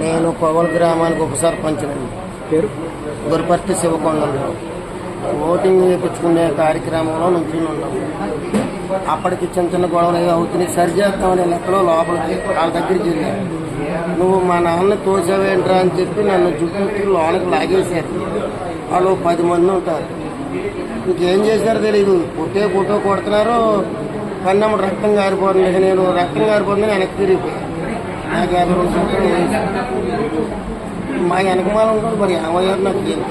నేను కొగల్ గ్రామానికి ఉప సర్పంచ్నండి పేరు? గురుపర్తి శివకొండలో ఓటింగ్ వేయించుకునే కార్యక్రమంలో నుంచి ఉన్నాం అప్పటికి చిన్న చిన్న గొడవలు ఏదో అవుతున్నాయి. సరి చేస్తామని లెక్కలో లోపలికి వాళ్ళ దగ్గరికి వెళ్ళాను. నువ్వు మా నాన్న తోసావేంట్రా అని చెప్పి నన్ను జుట్టుకి లోనకి లాగేశారు. వాళ్ళు పది మంది ఉంటారు. ఇంకేం చేశారో తెలియదు పుట్టే పుట్టో కొడుతున్నారు కన్నమ్మ రక్తం ఇక నేను రక్తం కారిపోతుంది వెనక్కి తిరిగిపోయాను నాకు యాభై రెండు సంవత్సరాలు. మా వెనకమాల ఉంటాడు మరి ఏమయ్యారు నాకు తెలియదు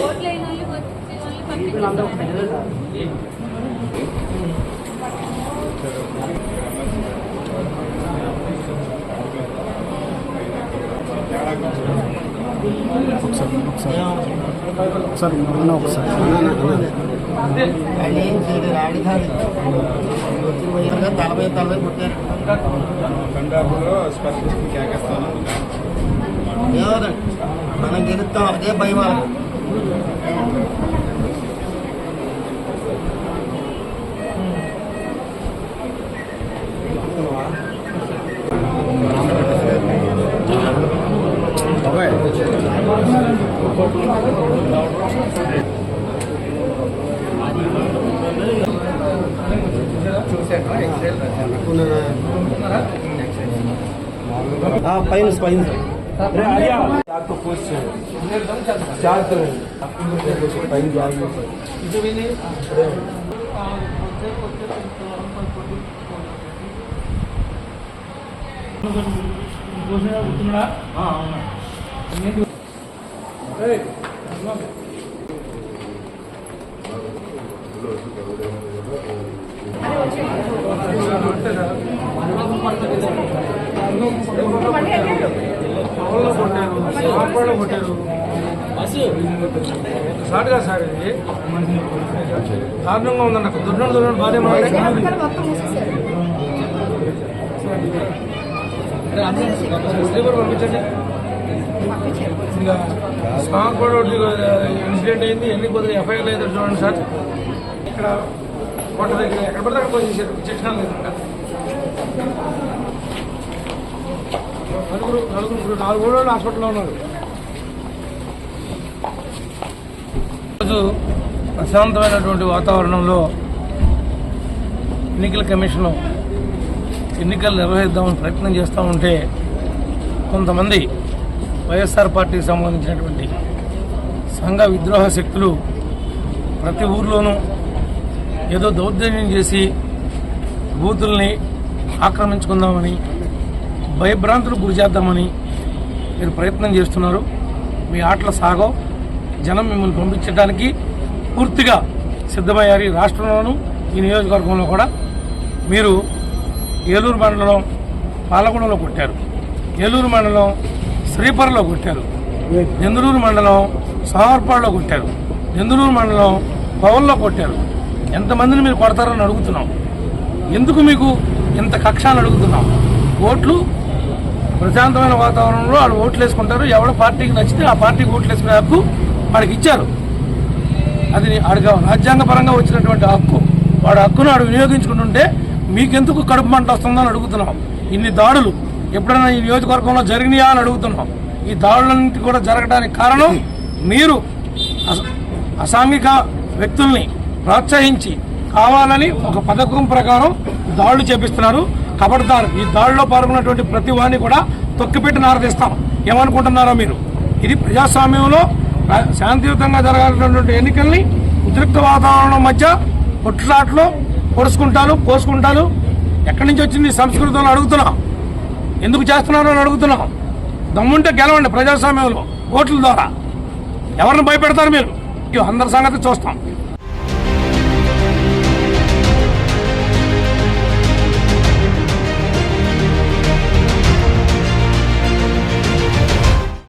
ఓట్లైన వాళ్ళు వచ్చి వాళ్ళు పంపించారు ఒకసారి. ఒకసారి ఒకసారి. అన్న ఒకసారి తలపై తలపై పుట్టారు పంజాబ్లో స్పెషలిస్ట్ కేకేస్తాను. మనం గెలుస్తాం అదే భయం వాళ్ళకి. పైన పైన आपको पोस्ट चार करोड़ टाइम जाएगी షార్ట్గా సార్ ఇది దారుణంగా ఉందన్న దుర్నడు దుర్నడు భార్య స్లీపర్ పంపించండి ఇంకా స్మాక్ కూడా ఇన్సిడెంట్ అయింది ఎన్ని కొద్దిగా ఎఫ్ఐఆర్ లేదు చూడండి సార్. ఇక్కడ కోట దగ్గర ఎక్కడ పడితే అక్కడ పోయి చేశారు. శిక్షణ లేదు నలుగురు నలుగురు నాలుగు రోజులు హాస్పిటల్లో ఉన్నారు. ఈరోజు ప్రశాంతమైనటువంటి వాతావరణంలో ఎన్నికల కమిషన్ ఎన్నికలు నిర్వహిద్దామని ప్రయత్నం చేస్తూ ఉంటే కొంతమంది వైఎస్ఆర్ పార్టీకి సంబంధించినటువంటి సంఘ విద్రోహ శక్తులు ప్రతి ఊర్లోనూ ఏదో దౌర్జన్యం చేసి బూతుల్ని ఆక్రమించుకుందామని భయభ్రాంతులకు గురి చేద్దామని మీరు ప్రయత్నం చేస్తున్నారు. మీ ఆటల సాగో జనం మిమ్మల్ని పంపించడానికి పూర్తిగా సిద్ధమయ్యారు ఈ రాష్ట్రంలోనూ ఈ నియోజకవర్గంలో కూడా. మీరు ఏలూరు మండలం పాలగొండలో కొట్టారు ఏలూరు మండలం శ్రీపర్లో కొట్టారు. చంద్రూరు మండలం సోమర్పాడులో కొట్టారు. చంద్రూరు మండలం పవన్లో కొట్టారు. ఎంతమందిని మీరు కొడతారని అడుగుతున్నాం. ఎందుకు మీకు ఇంత కక్ష అని అడుగుతున్నాం? ఓట్లు ప్రశాంతమైన వాతావరణంలో వాళ్ళు ఓట్లు వేసుకుంటారు. ఎవడ పార్టీకి నచ్చితే ఆ పార్టీకి ఓట్లు వేసుకునే హక్కు వాడికి ఇచ్చారు. అది అడిగా రాజ్యాంగపరంగా వచ్చినటువంటి హక్కు. వాడు హక్కును వాడు వినియోగించుకుంటుంటే మీకెందుకు కడుపు మంట వస్తుందని అడుగుతున్నాం. ఇన్ని దాడులు. ఎప్పుడైనా ఈ నియోజకవర్గంలో జరిగినాయా అని అడుగుతున్నాం. ఈ దాడులన్నింటి కూడా జరగడానికి కారణం మీరు అస- అసాంఘిక వ్యక్తుల్ని ప్రోత్సహించి కావాలని ఒక పథకం ప్రకారం దాడులు చేపిస్తున్నారు. కబడ్దారు ఈ దాడిలో పాల్గొన్నటువంటి ప్రతి వాడిని కూడా తొక్కిపెట్టి నారదీస్తాం. ఏమనుకుంటున్నారో మీరు? ఇది ప్రజాస్వామ్యంలో శాంతియుతంగా జరగాల్సినటువంటి ఎన్నికల్ని ఉద్రిక్త వాతావరణం మధ్య కొట్లాట్లో పొడుచుకుంటారు పోసుకుంటారు. ఎక్కడి నుంచి వచ్చింది సంస్కృతిలో అడుగుతున్నాం. ఎందుకు చేస్తున్నారో అని అడుగుతున్నాం. దమ్ముంటే గెలవండి ప్రజాస్వామ్యంలో ఓట్ల ద్వారా. ఎవరిని భయపెడతారు మీరు? ఇగో అందరి సంగతి చూస్తాం.